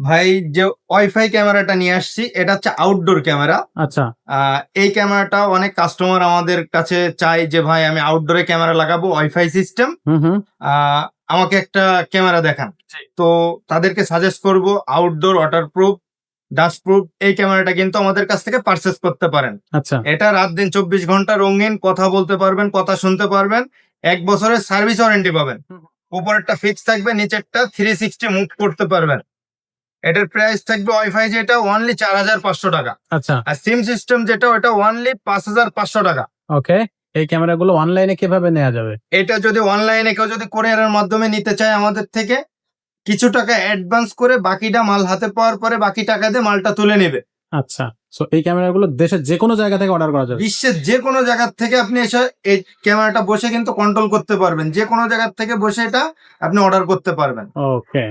ভাই যে ওয়াইফাই ক্যামেরাটা নিয়ে আসছি এটা হচ্ছে আউটডোর ক্যামেরা। আচ্ছা। এই ক্যামেরাটা অনেক কাস্টমার আমাদের কাছে চাই যে ভাই আমি আউটডোরে ক্যামেরা লাগাবো ওয়াইফাই সিস্টেম আমাকে একটা ক্যামেরা দেখান। তো তাদেরকে সাজেস্ট করব আউটডোর ওয়াটারপ্রুফ ডাস্টপ্রুফ এই ক্যামেরাটা কিন্তু আমাদের কাছ থেকে পারচেস করতে পারেন। আচ্ছা। এটা রাত দিন চব্বিশ ঘণ্টা রঙিন কথা বলতে পারবেন কথা শুনতে পারবেন এক বছরের সার্ভিস ওয়ারেন্টি পাবেন। উপরেরটা ফিক্স থাকবে নিচেরটা থ্রি সিক্সটি মুভ করতে পারবেন। এটার প্রাইস থাকবে ওয়াইফাই যেটা ওনলি চার হাজার পাঁচশো টাকা। আচ্ছা। আর সিম সিস্টেম যেটা ওটা ওনলি পাঁচ হাজার পাঁচশো টাকা। ওকে এই ক্যামেরাগুলো অনলাইনে কীভাবে নেওয়া যাবে? এটা যদি অনলাইনে কেউ যদি কোরিয়ারের মাধ্যমে নিতে চায় আমাদের থেকে কিছু টাকা অ্যাডভান্স করে বাকিটা মাল হাতে পাওয়ার পরে বাকি টাকা দিয়ে মালটা তুলে নেবে। আচ্ছা সো এই ক্যামেরাগুলো দেশের যে কোনো জায়গা থেকে অর্ডার করা যাবে। বিশ্বের যে কোনো জায়গা থেকে আপনি এসে এই ক্যামেরাটা বসে কিন্তু কন্ট্রোল করতে পারবেন। যে কোনো জায়গা থেকে বসে এটা আপনি অর্ডার করতে পারবেন। ওকে